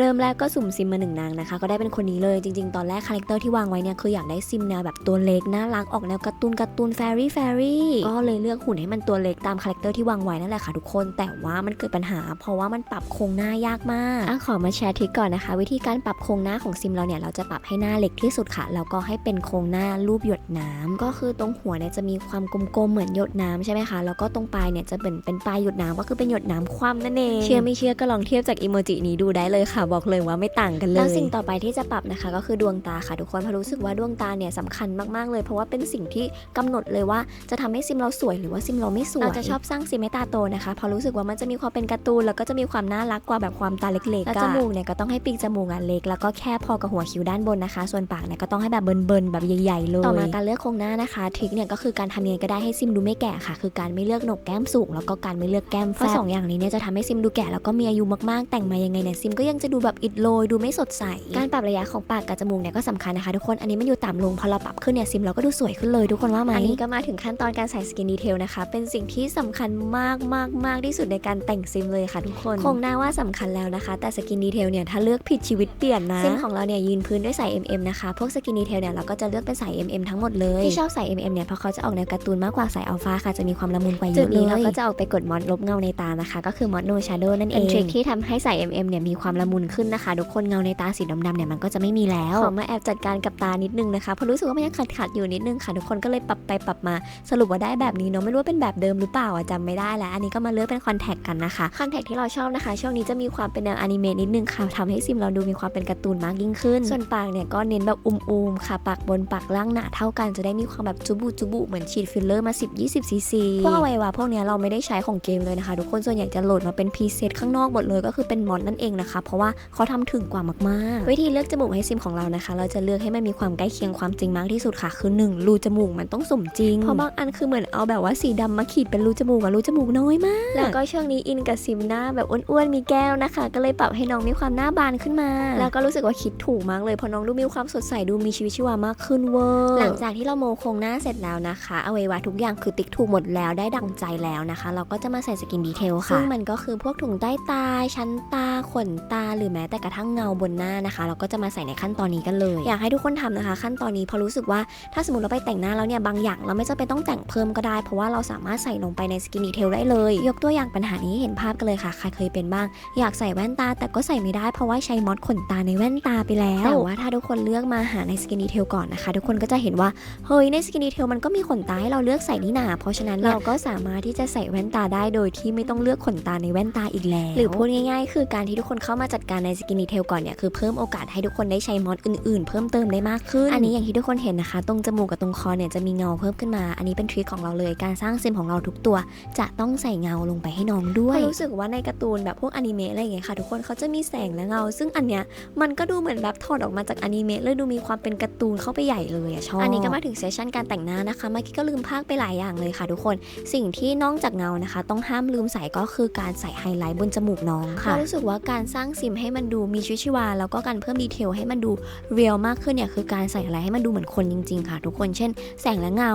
เริ่มแรกก็สุ่มซิมมาหนึ่งนางนะคะ ก็ได้เป็นคนนี้เลยจริงๆ ตอนแรกคาแรคเตอร์ที่วางไว้เนี่ยคืออยากได้ซิมแนวแบบตัวเล็กน่ารักออกแนวการ์ตูนการ์ตูนแฟรี่แฟรี่ก็เลยเลือกหุ่นให้มันตัวเล็กตามคาแรคเตอร์ที่วางไว้นั่นแหละค่ะทุกคน แต่ว่ามันเกิดปัญหา เพราะว่ามันปรับโครงหน้ายากมากอะขอมาแชร์ทริคก่อนนะคะ วิธีการปรับโครงหน้าของซิมเราเนี่ยเราจะปรับให้หน้าเล็กที่สุดค่ะแล้วก็ให้เป็นโครงหน้ารูปหยดน้ำก็คือตรงหัวเนี่ยจะมีความกลมๆเหมือนหยดน้ำใช่ไหมคะแล้วก็ตรงปลายเนี่ยจะเป็นเป็นปลายหยดน้ำก็คือเป็นหยดน้ำคว่ำนั่นเองเชื่อไม่เชื่อก็ลองเทียบจากอีโมจินี้ดูได้เลยค่ะบอกเลยว่าไม่ต่างกันเลย แล้วสิ่งต่อไปที่จะปรับนะคะ ก็คือดวงตาค่ะทุกคนเพราะรู้สึกว่าดวงตาเนี่ยสำคัญมากๆเลย เพราะว่าเป็นสิ่งที่กำหนดเลยว่าจะทำให้ซิมเราสวยหรือว่าซิมเราไม่สวยเราจะชอบสร้างซิมให้ตาโตนะคะเพราะรู้สึกว่ามันจะมีความเป็นการ์ตูนแล้วก็จะมีความน่ารักกว่าแบบความตาเล็กๆแล้วจมูกเนี่ยก็ต้องให้ปีกจมูกอะเล็กแล้วก็แค่พอกับหัวคิ้วด้านบนนะคะ ส่วนปากเนี่ยก็ต้องให้แบบเบิร์นๆแบบใหญ่ๆเลยต่อมาการเลือกโครงหน้านะคะทริคเนี่ยก็คือการทำยังไงก็ได้ให้ซิมดูไม่แก่ค่ะ คือการไม่เลือกโหนกแก้มสูงแล้วก็การไม่เลือกแก้มแฟบสองอย่างนี้เนี่ยจะทำให้ซิมดูแก่แล้วก็มีอายุมากๆ แต่งมายังไงเนี่ยซิมก็ยังจะดูแบบอิดโรยดูไม่สดใส การปรับระยะของปากกับจมูกเนี่ยก็สำคัญนะคะทุกคน อันนี้มันอยู่ต่ำลงพอเราปรับขึ้นเนี่ยซิมเราก็ดูสวยขึ้นเลยทุกคนว่าไหมอันนี้ก็มาถึงขั้นตอนการใส่สกินดีเทลนะคะ เป็นสิ่งที่สำคัญมากมากมากที่สุดในการแต่งซิมเลยค่ะทุกคน คงน่าว่าสำคัญแล้วนะคะ แต่สกินดีเทลเนี่ยถ้าเลือกผิดชีวิตเปลี่ยนนะซิมของเราเนี่ยยืนพื้นด้วยสาย MM นะคะ พวกสกินดีเทลเนี่ยเราก็จะเลือกเป็นสาย MM ทั้งหมดเลยที่ชอบสาย MM เนี่ยเพราะเขาจะออกแนวการ์ตูนมากกว่าสายอัลฟาค่ะจะมีความละมุนกว่าเยอะเลยจุดนี้เราก็จะออกไปกดมอดลบเงาในตานะคะ ก็คือมอดโนชาโดนั่นเองเป็นทริคที่ทำให้สาย MM เนี่ยมีความละมุนขึ้นนะคะทุกคนเงาในตาสีดำๆเนี่ยมันก็จะไม่มีแล้วขอมาแอบจัดการกับตานิดนึงนะคะเพราะรู้สึกว่ามันยังขัดขัดๆอยู่นิดนึงค่ะทุกคนก็เลยปรับไปปรับมาสรุปว่าได้แบบนี้เนาะไม่รู้ว่าเป็นแบบเดิมหรือเปล่าอะจำไม่ได้แล้ว อันนี้ก็มาเลือกเป็นคอนแทคกันนะคะคอนแทคที่เราชอบนะคะ ช่วงนี้จะมีความเป็นแนวอนิเมะนิดนึงค่ะทำให้ซิมเราดูมีความเป็นการ์ตูนมากยิ่งขึ้น ส่วนปากเนี่ยก็เน้นแบบอุ้มๆค่ะปากบนปากล่างหนาเท่ากันจะได้มีความแบบจุบุจุบุเหมือนฉีดฟิลเลอร์มา 10-20ซีซีพวกอวัยวะพวกเนี้ยเราไม่ได้ใช้ของเกมเลยนะคะ ทุกคนส่วนใหญ่จะโหลดมาเป็นพรีเซตข้างนอกหมดเลยก็คือเป็นมอดนั่นเองนะคะเพราะว่าเขาทำถึงกว่ามากๆ วิธีเลือกจมูกให้ซิมของเรานะคะ เราจะเลือกให้มันมีความใกล้เคียงความจริงมากที่สุดค่ะ คือ1รูจมูกมันต้องสมจริง เพราะบางอันคือเหมือนเอาแบบว่าสีดำมาขีดเป็นรูจมูกอะรูจมูกน้อยมาก แล้วก็ช่วงนี้อินกับซิมหน้าแบบอ้วนๆมีแก้วนะคะ ก็เลยปรับให้น้องมีความหน้าบานขึ้นมา แล้วก็รู้สึกว่าคิดถูกมากเลยเพราะน้องดูมีความสดใสดูมีชีวิตชีวามากขึ้นเวอร์หลังจากที่เราโมโครงหน้าเสร็จแล้วนะคะอวัยวะทุกอย่างคือติ๊กถูกหมดแล้วได้ดังใจแล้วนะคะ เราก็จะมาใส่สกินดีเทลค่ะซึ่งมันก็คือพวกถุงใต้ตา ชั้นตา ขนตาหรือแม้แต่กระทั่งเงาบนหน้านะคะ เราก็จะมาใส่ในขั้นตอนนี้กันเลย อยากให้ทุกคนทำนะคะ ขั้นตอนนี้เพราะรู้สึกว่าถ้าสมมติเราไปแต่งหน้าแล้วเนี่ยบางอย่างเราไม่จำเป็นต้องแต่งเพิ่มก็ได้ เพราะว่าเราสามารถใส่ลงไปในสกินดีเทลได้เลย ยกตัวอย่างปัญหานี้ให้เห็นภาพกันเลยค่ะใครเคยเป็นบ้าง อยากใส่แว่นตาแต่ก็ใส่ไม่ได้เพราะว่าใช้มอดขนตาในแว่นตาไปแล้วแต่ว่าถ้าทุกคนเลือกมาหาในสกินดีเทลก่อนนะคะ ทุกคนก็จะเห็นว่าเฮ้ยในสกินดีเทลมันก็มีขนตาให้เราเลือกใส่นี่นาเพราะฉะนั้นเราก็สามารถที่จะใส่แว่นตาได้โดยที่ไม่ต้องเลือกขนตาในแว่นตาอีกแล้ว หรือพูดง่าย ๆ คือการที่ทุกคนเข้ามาจัดการในสกินดีเทลก่อนเนี่ยคือเพิ่มโอกาสให้ทุกคนได้ใช้มอดอื่นๆ เพิ่มเติมได้มากขึ้น อันนี้อย่างที่ทุกคนเห็นนะคะ ตรงจมูกกับตรงคอเนี่ยจะมีเงาเพิ่มขึ้นมา อันนี้เป็นทริคของเราเลย การสร้างซิมของเราทุกตัว จะต้องใส่เงาลงไปให้น้องด้วยรู้สึกว่าในการ์ตูนแบบพวกอนิเมะอะไรอย่างเงี้ยค่ะทุกคนเขาจะมีแสงและเงา ซึ่งอันเนี้ยมันก็ดูเหมือนแบบถอดออกมาจากอนิเมะเลยดูมีความเป็นการ์ตูนเข้าไปใหญ่เลยอะชอบอันนี้ก็มาถึงเซสชั่นการแต่งหน้านะคะเมื่อกี้ก็ลืมภาคไปหลายอย่างเลยค่ะทุกคน สิ่งที่นอกจากเงานะคะ ต้องห้ามลืมใส่ก็คือการใส่ไฮไลท์บนจมูกน้องค่ะรู้สึกว่าการสร้างซิมให้มันดูมีชีวิตชีวา แล้วก็การเพิ่มดีเทลให้มันดูเรียลมากขึ้นเนี่ยคือการใส่อะไรให้มันดูเหมือนคนจริง ๆ ค่ะ ทุกคนเช่น แสงและเงา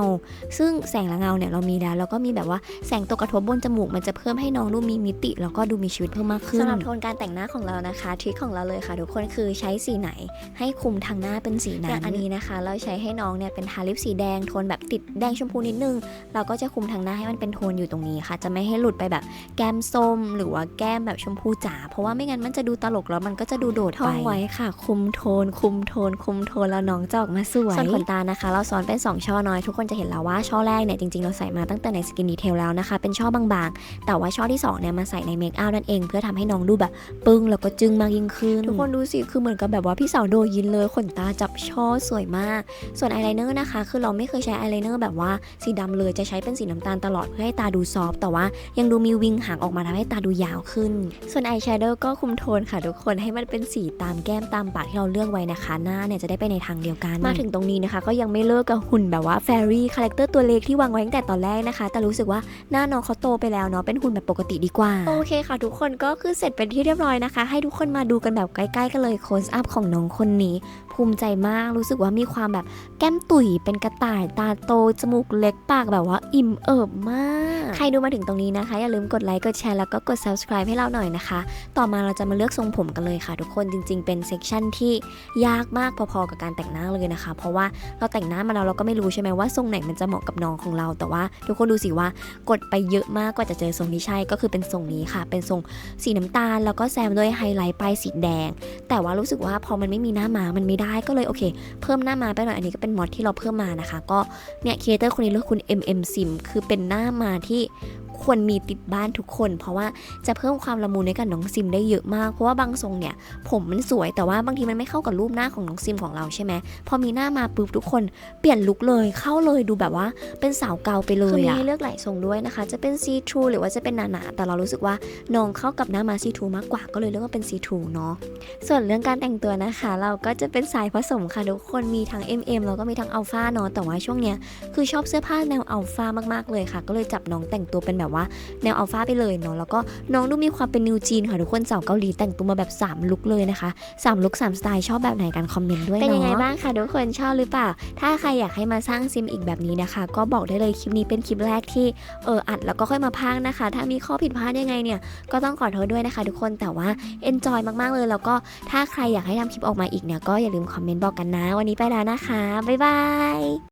ซึ่งแสงและเงาเนี่ยเรามีแล้วแล้วก็มีแบบว่าแสงตกกระทบบนจมูกมันจะเพิ่มให้น้องดูมีมิติ แล้วก็ดูมีชีวิตเพิ่มมากขึ้นสำหรับโทนการแต่งหน้าของเรานะคะทริคของเราเลยค่ะทุกคนคือใช้สีไหน ให้คุมทางหน้าเป็นสีนั้นอย่างอันนี้นะคะ เราใช้ให้น้องเนี่ยเป็นทาลิปสีแดงโทนแบบติดแดงชมพูนิดนึงเราก็จะคุมทางหน้าให้มันเป็นโทนอยู่ตรงนี้ค่ะ จะไม่ให้หลุดไปแบบแก้มส้ม หรือว่าแก้มแบบชมพูจ๋าเพราะว่าไม่งั้นมันจะดูตลกแล้วมันก็จะดูโดดไปท่องไว้ค่ะ คุมโทน คุมโทน คุมโทนแล้วน้องจะออกมาสวยส่วนขนตานะคะ เราซ้อนเป็น 2 ช่อน้อย ทุกคนจะเห็นแล้วว่าช่อแรกเนี่ยจริงๆ เราใส่มาตั้งแต่ในสกินดีเทลแล้วนะคะ เป็นช่อบางๆ แต่ว่าช่อที่2เนี่ยมาใส่ในเมคอัพนั่นเอง เพื่อทำให้น้องดูแบบปึ้งแล้วก็จึ้งมากยิ่งขึ้น ทุกคนดูสิคือเหมือนกับแบบว่าพี่สาวโดยินเลยขนตาจับช่อสวยมาก ส่วนอายไลเนอร์นะคะ คือเราไม่เคยใช้อายไลเนอร์แบบว่าสีดำเลยจะใช้เป็นสีน้ำตาลตลอดเพื่อให้ตาดูซอฟต์แต่ว่ายังดูมีวิงหางออกมาทำให้ตาดูยาวขึ้น ส่วนอายแชโดว์ก็คุมโทนค่ะทุกคนให้มันเป็นสีตามแก้มตามปากที่เราเลือกไว้นะคะ หน้าเนี่ยจะได้ไปในทางเดียวกัน มาถึงตรงนี้นะคะ ก็ยังไม่เลิกกับหุ่นแบบว่าแฟรี่คาแรคเตอร์ตัวเล็กที่วางไว้ตั้งแต่ตอนแรกนะคะ แต่รู้สึกว่าหน้าน้องเขาโตไปแล้วเนาะเป็นหุ่นแบบปกติดีกว่าโอเคค่ะ ทุกคนก็คือเสร็จเป็นที่เรียบร้อยนะคะ ให้ทุกคนมาดูกันแบบใกล้ๆกันเลยโคสอัพของน้องคนนี้ ภูมิใจมากรู้สึกว่ามีความแบบแก้มตุ๋ยเป็นกระต่ายตาโตจมูกเล็กปากแบบว่าอิ่มเอิบมาก ใครดูมาถึงตรงนี้นะคะ อย่าลืมกดไลค์กดแชร์แล้วก็กด subscribe ให้เราหน่อยนะคะ ต่อมาเราจะมาเลือกทรงผมกันเลยค่ะทุกคนจริง ๆ เป็นเซกชันที่ยากมากพอๆกับการแต่งหน้าเลยนะคะ เพราะว่าเราแต่งหน้ามาแล้วเราก็ไม่รู้ใช่ไหมว่าทรงไหนมันจะเหมาะกับน้องของเรา แต่ว่าทุกคนดูสิว่ากดไปเยอะมากกว่าจะเจอทรงที่ใช่ก็คือเป็นทรงนี้ค่ะ เป็นทรงสีน้ำตาล แล้วก็แซมด้วยไฮไลท์ปลายสีแดง แต่ว่ารู้สึกว่าพอมันไม่มีหน้ามามันไม่ได้ก็เลยโอเค เพิ่มหน้ามาไปหน่อยอันนี้ก็เป็นมอดที่เราเพิ่มมานะคะ ก็เนี่ยครีเอเตอร์คนนี้เลือกคุณ MM Sim คือเป็นหน้ามาที่ ควรมีติดบ้านทุกคน เพราะว่าจะเพิ่มความละมุนให้กับน้องซิมได้เยอะมาก เพราะว่าบางทรงเนี่ยผมมันสวยแต่ว่าบางทีมันไม่เข้ากับรูปหน้าของน้องซิมของเราใช่ไหมพอมีหน้ามาปุ๊บทุกคนเปลี่ยนลุคเลยเข้าเลยดูแบบว่าเป็นสาวเกาไปเลยคือมีเลือกหลายทรงด้วยนะคะ จะเป็นซีทรูหรือว่าจะเป็นหนาๆแต่เรารู้สึกว่าน้องเข้ากับหน้ามาซีทรูมากกว่าก็เลยเลือกว่าเป็นซีทรูเนาะส่วนเรื่องการแต่งตัวนะคะ เราก็จะเป็นสายผสมค่ะทุกคนมีทั้ง MM แล้วก็มีทั้งอัลฟาเนาะแต่ว่าช่วงเนี้ยคือชอบเสื้อผ้าแนวอัลฟามากๆเลยค่ะ ก็เลยจับน้องแต่งตัวเป็นแบบว่าแนวอัลฟาไปเลยเนาะแล้วก็น้องดูมีความเป็นนิวจีนค่ะทุกคนสาวเกาหลีแต่งตัวมาแบบ 3 ลุคเลยนะคะ 3 ลุค3สไตล์ชอบแบบไหนกันคอมเมนต์ด้วยเนาะเป็นยังไงบ้างคะทุกคนชอบหรือเปล่า ถ้าใครอยากให้มาสร้างซิมอีกแบบนี้นะคะ ก็บอกได้เลยคลิปนี้เป็นคลิปแรกที่เอออัดแล้วก็ค่อยมาพากนะคะ ถ้ามีข้อผิดพลาดยังไงเนี่ยก็ต้องขอโทษด้วยนะคะ ทุกคนแต่ว่า enjoy มากๆเลย แล้วก็ถ้าใครอยากให้ทำคลิปออกมาอีกเนี่ยก็อย่าลืมคอมเมนต์บอกกันนะ วันนี้ไปแล้วนะคะบ๊ายบาย